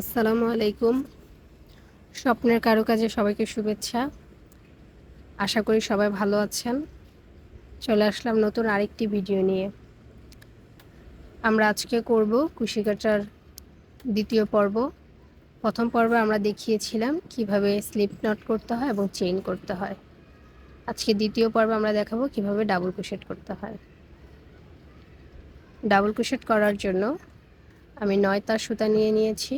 আসসালামু আলাইকুম। স্বপ্নের কারুকাজে সবাইকে শুভেচ্ছা। আশা করি সবাই ভালো আছেন। চলে আসলাম নতুন আরেকটি ভিডিও নিয়ে। আমরা আজকে করব কুশি কাটার দ্বিতীয় পর্ব। প্রথম পর্বে আমরা দেখিয়েছিলাম কীভাবে স্লিপ নট করতে হয় এবং চেইন করতে হয়। আজকে দ্বিতীয় পর্বে আমরা দেখাবো কীভাবে ডাবল কুশেট করতে হয়। ডাবল কুশেট করার জন্য আমি নয় তার সুতা নিয়ে নিয়েছি।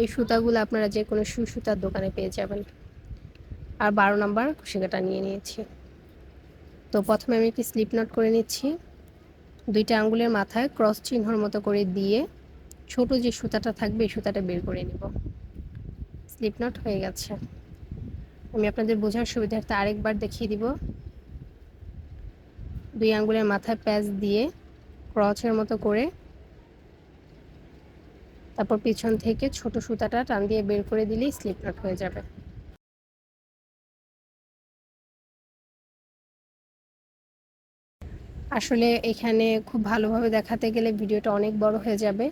এই সুতাগুলো আপনারা যে কোনো সু সুতার দোকানে পেয়ে যাবেন। আর বারো নম্বর কুশিকাটা নিয়ে নিয়েছি। তো প্রথমে আমি একটি স্লিপ নট করে নিচ্ছি। দুইটা আঙ্গুলের মাথায় ক্রস চিহ্নর মতো করে দিয়ে ছোট যে সুতাটা থাকবে, এই সুতাটা বের করে নিব। স্লিপ নট হয়ে গেছে। আমি আপনাদের বোঝার সুবিধার্থে আরেকবার দেখিয়ে দিব। দুই আঙ্গুলের মাথায় প্যাচ দিয়ে ক্রচের মতো করে তারপর পিছন থেকে ছোট সুতাটা টান দিয়ে বের করে দিলেই স্লিপ নট হয়ে যাবে। আসলে এখানে খুব ভালোভাবে দেখাতে গেলে ভিডিওটা অনেক বড় হয়ে যাবে।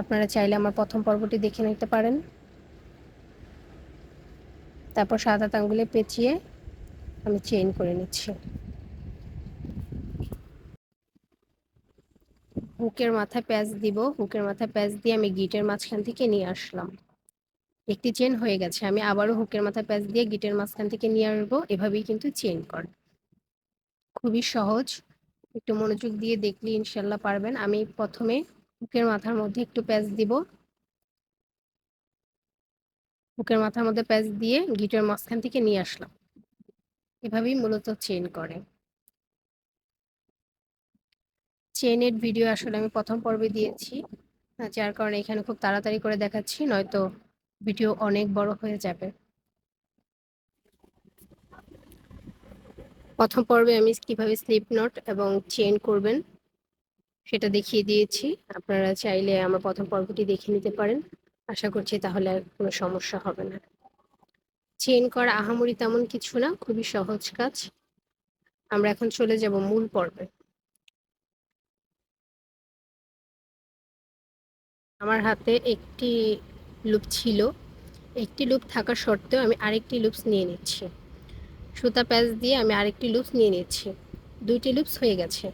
আপনারা চাইলে আমার প্রথম পর্বটি দেখে নিতে পারেন। তারপর সাদা আঙ্গুলে পেঁচিয়ে আমি চেইন করে নিচ্ছি। হুকের মাথায় প্যাচ দিব, হুকের মাথায় প্যাচ দিয়ে আমি গিটের মাঝখান থেকে নিয়ে আসলাম। একটি চেন হয়ে গেছে, আমি আবারও হুকের মাথায় প্যাচ দিয়ে গিটের মাঝখান থেকে নিয়ে আসব, এভাবেই কিন্তু চেন কর। খুবই সহজ, একটু মনোযোগ দিয়ে দেখলে ইনশাল্লাহ পারবেন। আমি প্রথমে হুকের মাথার মধ্যে একটু প্যাচ দিব। হুকের মাথার মধ্যে প্যাচ দিয়ে গিটের মাঝখান থেকে নিয়ে আসলাম। এভাবেই মূলত চেন করে। চেনের ভিডিও আসলে আমি প্রথম পর্বে দিয়েছি যার কারণে এখানে খুব তাড়াতাড়ি করে দেখাচ্ছি, নয়তো ভিডিও অনেক বড় হয়ে যাবে। প্রথম পর্বে আমি কীভাবে স্লিপ নট এবং চেন করবেন, সেটা দেখিয়ে দিয়েছি। আপনারা চাইলে আমার প্রথম পর্বটি দেখে নিতে পারেন। আশা করছি তাহলে আর কোনো সমস্যা হবে না। চেন করা আহামরি তেমন কিছু না, খুবই সহজ কাজ। আমরা এখন চলে যাব মূল পর্বে। আমার হাতে একটি লুপ ছিল। একটি লুপ থাকা সত্ত্বেও আমি আরেকটি লুপস নিয়ে নিচ্ছি। সুতা প্যাচ দিয়ে আমি আরেকটি লুপস নিয়ে নিচ্ছি। দুইটি লুপস হয়ে গেছে।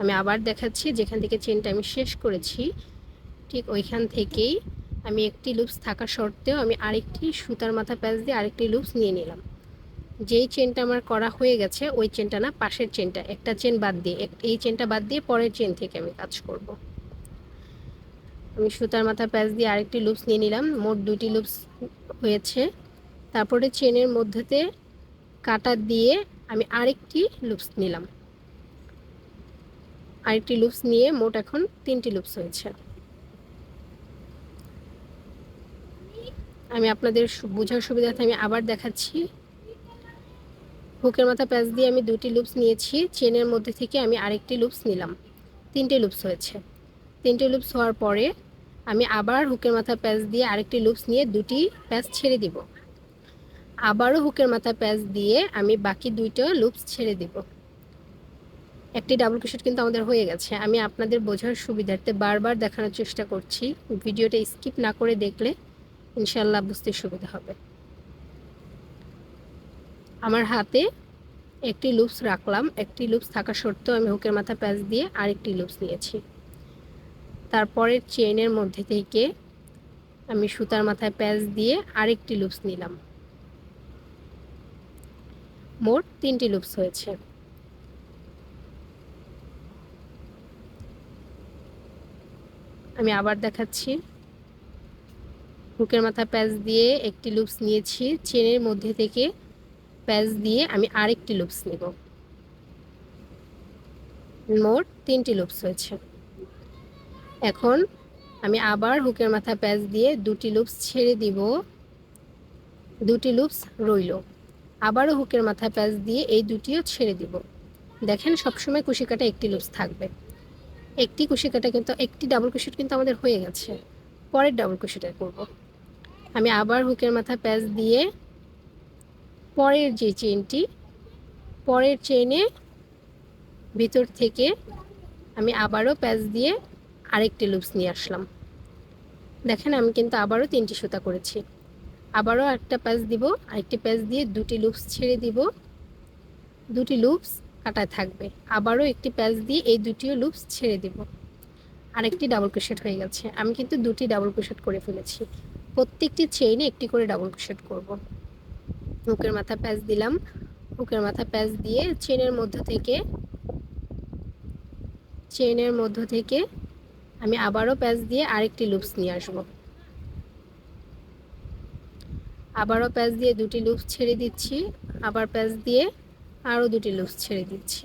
আমি আবার দেখাচ্ছি, যেখান থেকে চেনটা আমি শেষ করেছি, ঠিক ওইখান থেকেই আমি একটি লুপস থাকা সত্ত্বেও আমি আরেকটি সুতার মাথা প্যাচ দিয়ে আরেকটি লুপস নিয়ে নিলাম। যেই চেনটা আমার করা হয়ে গেছে, ওই চেনটা না, পাশের চেনটা, একটা চেন বাদ দিয়ে এই চেনটা বাদ দিয়ে পরের চেন থেকে আমি কাজ করব। আমি সুতার মাথা প্যাচ দিয়ে আরেকটি লুপস নিয়ে নিলাম। মোট দুটি লুপস হয়েছে। তারপরে চেনের মধ্যেতে কাটা দিয়ে আমি আরেকটি লুপস নিলাম। আরেকটি লুপস নিয়ে মোট এখন তিনটি লুপস হয়েছে। আমি আপনাদের বোঝার সুবিধাতে আমি আবার দেখাচ্ছি। হুকের মাথা প্যাচ দিয়ে আমি দুটি লুপস নিয়েছি। চেনের মধ্যে থেকে আমি আরেকটি লুপস নিলাম। তিনটে লুপস হয়েছে। তিনটে লুপস হওয়ার পরে আমি আবার হুকের মাথা প্যাচ দিয়ে আরেকটি লুপস নিয়ে দুটি প্যাচ ছেড়ে দিব। আবারও হুকের মাথা প্যাচ দিয়ে আমি বাকি দুইটা লুপস ছেড়ে দিব। একটি ডাবল ক্রোশেট কিন্তু আমাদের হয়ে গেছে। আমি আপনাদের বোঝার সুবিধার্থে বারবার দেখানোর চেষ্টা করছি। ভিডিওটা স্কিপ না করে দেখলে ইনশাল্লাহ বুঝতে সুবিধা হবে। আমার হাতে একটি লুপস রাখলাম। একটি লুপস থাকা সত্ত্বেও আমি হুকের মাথা প্যাচ দিয়ে আরেকটি লুপস নিয়েছি। তারপরের চেইনের মধ্যে থেকে আমি সুতার মাথায় প্যাচ দিয়ে আরেকটি লুপস নিলাম। মোট তিনটি লুপস হয়েছে। আমি আবার দেখাচ্ছি। হুকের মাথা প্যাচ দিয়ে একটি লুপস নিয়েছি। চেনের মধ্যে থেকে প্যাচ দিয়ে আমি আরেকটি লুপস নেব। মোট তিনটি লুপস হয়েছে। এখন আমি আবার হুকের মাথা প্যাচ দিয়ে দুটি লুপস ছেড়ে দিব। দুটি লুপস রইল। আবারও হুকের মাথা প্যাচ দিয়ে এই দুটিও ছেড়ে দিব। দেখেন সবসময় কুশিকাটা একটি লুপস থাকবে। একটি কুশিকাটা কিন্তু, একটি ডাবল কুশিট কিন্তু আমাদের হয়ে গেছে। পরের ডাবল কুশিটা করব। আমি আবার হুকের মাথা প্যাচ দিয়ে পরের যে চেনটি পরের চেনে ভিতর থেকে আমি আবারও প্যাচ দিয়ে আরেকটি লুপস নিয়ে আসলাম। দেখেন আমি কিন্তু আবারও তিনটি সুতা করেছি। আবারও একটা প্যাচ দিব, আরেকটি প্যাচ দিয়ে দুটি লুপস ছেড়ে দিব। দুটি লুপস কাটায় থাকবে। আবারও একটি প্যাচ দিয়ে এই দুটিও লুপস ছেড়ে দিব। আরেকটি ডাবল ক্রোশেট হয়ে গেছে। আমি কিন্তু দুটি ডাবল ক্রোশেট করে ফেলেছি। প্রত্যেকটি চেইনে একটি করে ডাবল ক্রোশেট করব। হুকের মাথা প্যাচ দিলাম। হুকের মাথা প্যাচ দিয়ে চেনের মধ্য থেকে চেনের মধ্য থেকে আমি আবারও প্যাচ দিয়ে আরেকটি লুপস নিয়ে আসব। আবারও প্যাচ দিয়ে দুটি লুপস ছেড়ে দিচ্ছি। আবার প্যাচ দিয়ে আরও দুটি লুপস ছেড়ে দিচ্ছি।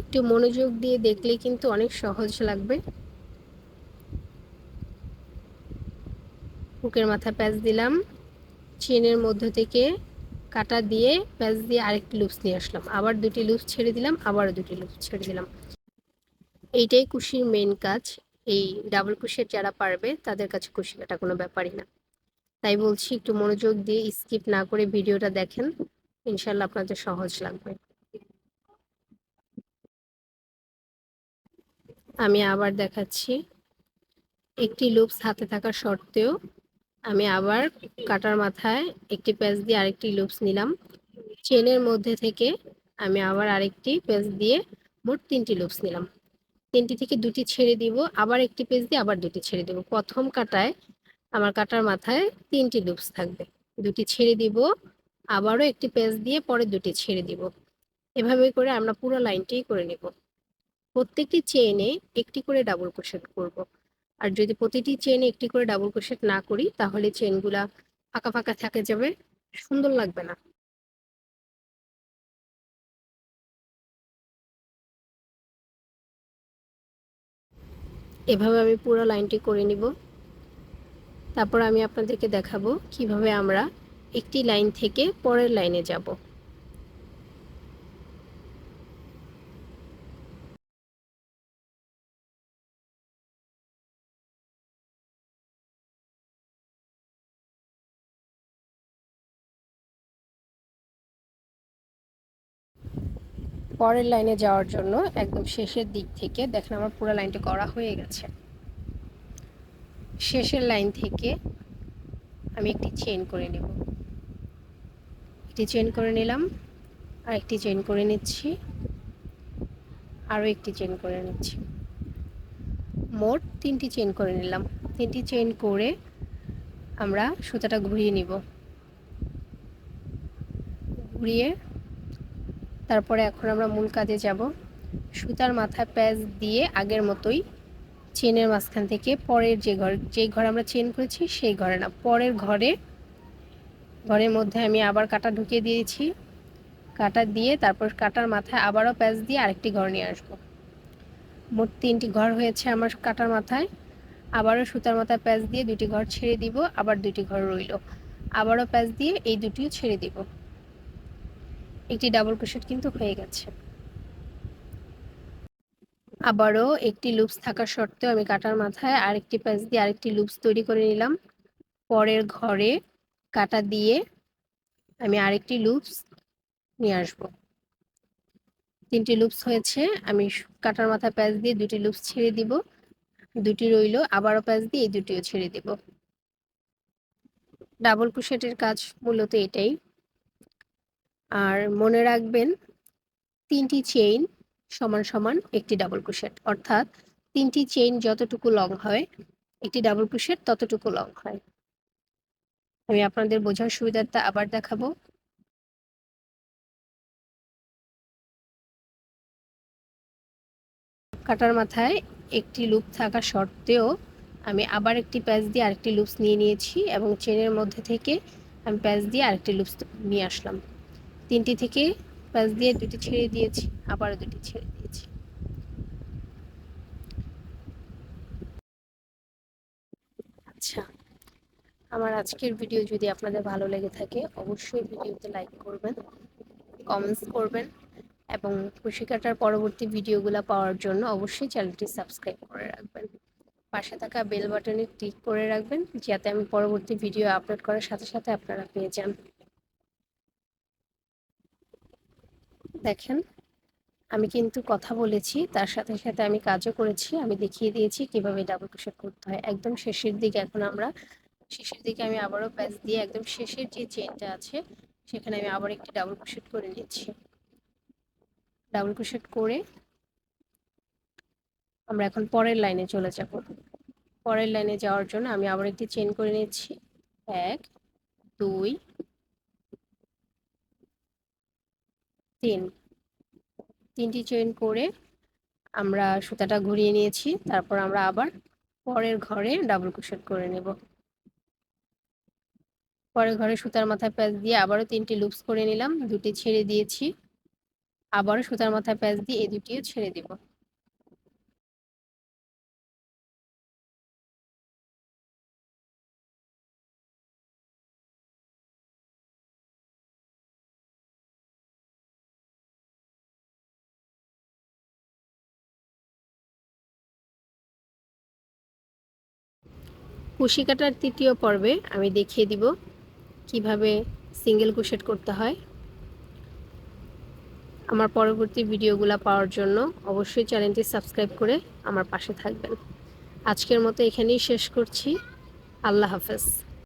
একটু মনোযোগ দিয়ে দেখলে কিন্তু অনেক সহজ লাগবে। বুকের মাথা প্যাচ দিলাম। চেনের মধ্য থেকে কাটা দিয়ে প্যাচ দিয়ে আরেকটি লুপস নিয়ে আসলাম। আবার দুটি লুপস ছেড়ে দিলাম, আবারও দুটি লুপস ছেড়ে দিলাম। এইটাই কুশির মেন কাজ। এই ডাবল কুশির যারা পারবে, তাদের কাছে কুশি কাটা কোনো ব্যাপারই না। তাই বলছি, একটু মনোযোগ দিয়ে স্কিপ না করে ভিডিওটা দেখেন। ইনশাল্লাহ আপনাদের সহজ লাগবে। আমি আবার দেখাচ্ছি। একটি লুপস হাতে থাকা সত্ত্বেও আমি আবার কাটার মাথায় একটি প্যাচ দিয়ে আরেকটি লুপস নিলাম। চেনের মধ্যে থেকে আমি আবার আরেকটি পেজ দিয়ে মোট তিনটি লুপস নিলাম। তিনটি থেকে দুটি ছেড়ে দিব, আবার একটি পেজ দিয়ে আবার দুটি ছেড়ে দিব। প্রথম কাটায় আমার কাটার মাথায় তিনটি লুপস থাকবে। দুটি ছেড়ে দিব, আবারও একটি পেজ দিয়ে পরে দুটি ছেড়ে দিব। এভাবে করে আমরা পুরো লাইনটি করে নেব। প্রত্যেকটি চেইনে একটি করে ডাবল ক্রোশেট করব। আর যদি প্রতিটি চেইনে একটি করে ডাবল ক্রোশেট না করি, তাহলে চেনগুলা ফাঁকা ফাঁকা থাকে যাবে, সুন্দর লাগবে না। এভাবে আমি পুরো লাইনটি করে নিব। তারপর আমি আপনাদেরকে দেখাবো কীভাবে আমরা একটি লাইন থেকে পরের লাইনে যাব। পরের লাইনে যাওয়ার জন্য একদম শেষের দিক থেকে, দেখেন আমার পুরো লাইনটা করা হয়ে গেছে। শেষের লাইন থেকে আমি একটি চেন করে নেব। একটি চেন করে নিলাম আর একটি চেন করে নিচ্ছি, আরও একটি চেন করে নিচ্ছি। মোট তিনটি চেন করে নিলাম। তিনটি চেন করে আমরা সুতাটা ঘুরিয়ে নিব। ঘুরিয়ে তারপরে এখন আমরা মূল কাজে যাব। সুতার মাথায় প্যাচ দিয়ে আগের মতোই চেনের মাঝখান থেকে পরের যে ঘর যেই ঘর আমরা চেন করেছি সেই ঘরে না, পরের ঘরে, ঘরের মধ্যে আমি আবার কাটা ঢুকিয়ে দিয়েছি। কাটা দিয়ে তারপর কাটার মাথায় আবারও প্যাচ দিয়ে আরেকটি ঘর নিয়ে আসব। মোট তিনটি ঘর হয়েছে আমার কাটার মাথায়। আবারও সুতার মাথায় প্যাচ দিয়ে দুটি ঘর ছেড়ে দিব, আবার দুটি ঘর রইল। আবারও প্যাচ দিয়ে এই দুটিও ছেড়ে দিব। একটি ডাবল ক্রোশেট কিন্তু হয়ে গেছে। আবারও একটি লুপস থাকা সত্ত্বেও আমি কাটার মাথায় আরেকটি প্যাচ দিয়ে আরেকটি লুপস তৈরি করে নিলাম। পরের ঘরে কাটা দিয়ে আমি আরেকটি লুপস নিয়ে আসব। তিনটি লুপস হয়েছে, আমি কাটার মাথায় প্যাচ দিয়ে দুটি লুপস ছেড়ে দিব। দুটি রইল, আবারও প্যাচ দিয়ে এই দুটিও ছেড়ে দিব। ডাবল ক্রোশেটের কাজ মূলত এটাই। আর মনে রাখবেন, তিনটি চেইন সমান সমান একটি ডাবল ক্রোশেট অর্থাৎ তিনটি চেইন যতটুকু লং হয়, একটি ডাবল ক্রোশেট ততটুকু লং হয়। আমি আপনাদের বোঝার সুবিধাটা আবার দেখাবো। কাটার মাথায় একটি লুপ থাকা সত্ত্বেও আমি আবার একটি প্যাচ দিয়ে আরেকটি লুপস নিয়ে নিয়েছি এবং চেনের মধ্যে থেকে আমি প্যাচ দিয়ে আরেকটি লুপস নিয়ে আসলাম। তিনটি থেকে প্যাচ দিয়ে দুটি ছেড়ে দিয়েছি, আবারও দুটি ছেড়ে দিয়েছি। আচ্ছা আমার আজকের ভিডিও যদি আপনাদের ভালো লেগে থাকে, অবশ্যই ভিডিওতে লাইক করবেন, কমেন্টস করবেন, এবং খুশি কাটার পরবর্তী ভিডিওগুলো পাওয়ার জন্য অবশ্যই চ্যানেলটি সাবস্ক্রাইব করে রাখবেন। পাশে থাকা বেল বাটনে ক্লিক করে রাখবেন, যাতে আমি পরবর্তী ভিডিও আপলোড করার সাথে সাথে আপনারা পেয়ে যান। দেখেন, আমি কিন্তু কথা বলেছি, তার সাথে সাথে আমি কাজও করেছি, আমি দেখিয়ে দিয়েছি কীভাবে ডাবল ক্রোশেট করতে হয়। একদম শেষের দিকে এখন আমরা, শেষের দিকে আমি আবারও প্যাচ দিয়ে একদম শেষের যে চেনটা আছে, সেখানে আমি আবার একটি ডাবল ক্রোশেট করে নিচ্ছি। ডাবল ক্রোশেট করে আমরা এখন পরের লাইনে চলে যাব। পরের লাইনে যাওয়ার জন্য আমি আবার একটি চেন করে নিচ্ছি। এক, দুই তিন। তিনটি চেন করে আমরা সুতাটা ঘুরিয়ে নিয়েছি, তারপর আমরা আবার পরের ঘরে ডাবল ক্রোশেট করে নেব। পরের ঘরে সুতার মাথায় প্যাচ দিয়ে আবারও তিনটি লুপস করে নিলাম, দুটি ছেড়ে দিয়েছি। আবারও সুতার মাথায় প্যাচ দিয়ে এই দুটিও ছেড়ে দেব। কুশি কাটার তৃতীয় পর্বে আমি দেখিয়ে দিব কীভাবে সিঙ্গেল কুশেট করতে হয়। আমার পরবর্তী ভিডিওগুলো পাওয়ার জন্য অবশ্যই চ্যানেলটি সাবস্ক্রাইব করে আমার পাশে থাকবেন। আজকের মতো এখানেই শেষ করছি। আল্লাহ হাফেজ।